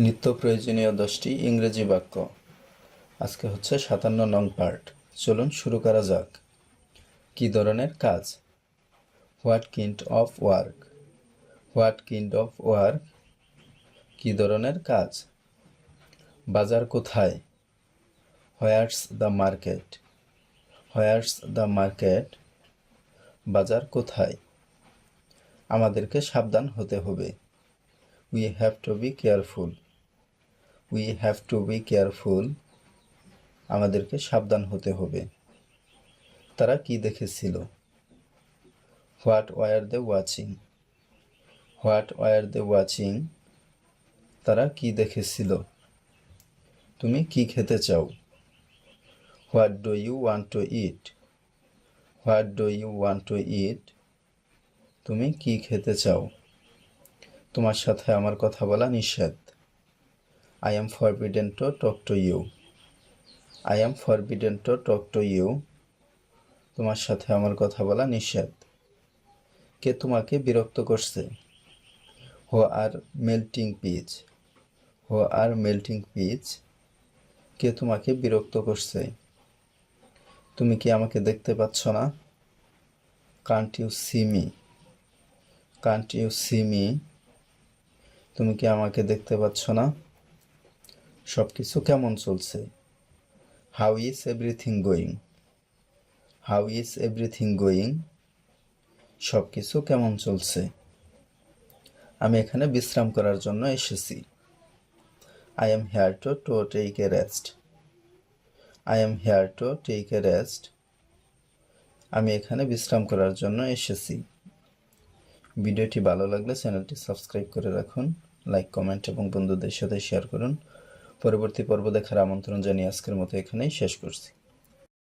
নিত্য প্রয়োজনীয় দশটি ইংরেজি বাক্য। আজকে হচ্ছে সাতান্ন নং পার্ট। চলুন শুরু করা যাক। কি ধরনের কাজ? What kind of work? What kind of work? কি ধরনের কাজ? বাজার কোথায়? Where's the market? Where's the market? বাজার কোথায়? আমাদেরকে সাবধান হতে হবে। We have to be careful. We have to be careful আমাদেরকে সাবধান হতে হবে। তারা কি দেখেছিল? What were they watching what were they watching তারা কি দেখেছিল? তুমি কি খেতে চাও? What do you want to eat what do you want to eat তুমি কি খেতে চাও? তোমার সাথে আমার কথা বলা নিষেধ। I am forbidden to talk to you I am forbidden to talk to you তোমার সাথে আমার কথা বলা নিষেধ। কে তোমাকে বিরক্ত করছে? হো আর মেল্টিং পিচ হো আর মেল্টিং পিচ কে তোমাকে বিরক্ত করছে? তুমি কি আমাকে দেখতে পাচ্ছ না? Can't you see me can't you see me তুমি কি আমাকে দেখতে পাচ্ছ না? সব কিছু কেমন চলছে? How is everything going how is everything going সব কিছু কেমন চলছে? আমি এখানে বিশ্রাম করার জন্য এসেছি। I am here to to take a rest I am here to take a rest আমি এখানে বিশ্রাম করার জন্য এসেছি। ভিডিওটি ভালো লাগলে চ্যানেলটি সাবস্ক্রাইব করে রাখুন, লাইক, কমেন্ট এবং বন্ধুদের সাথে শেয়ার করুন। পরবর্তী পর্ব দেখার আমন্ত্রণ জানিয়ে আজকের মতো এখানেই শেষ করছি।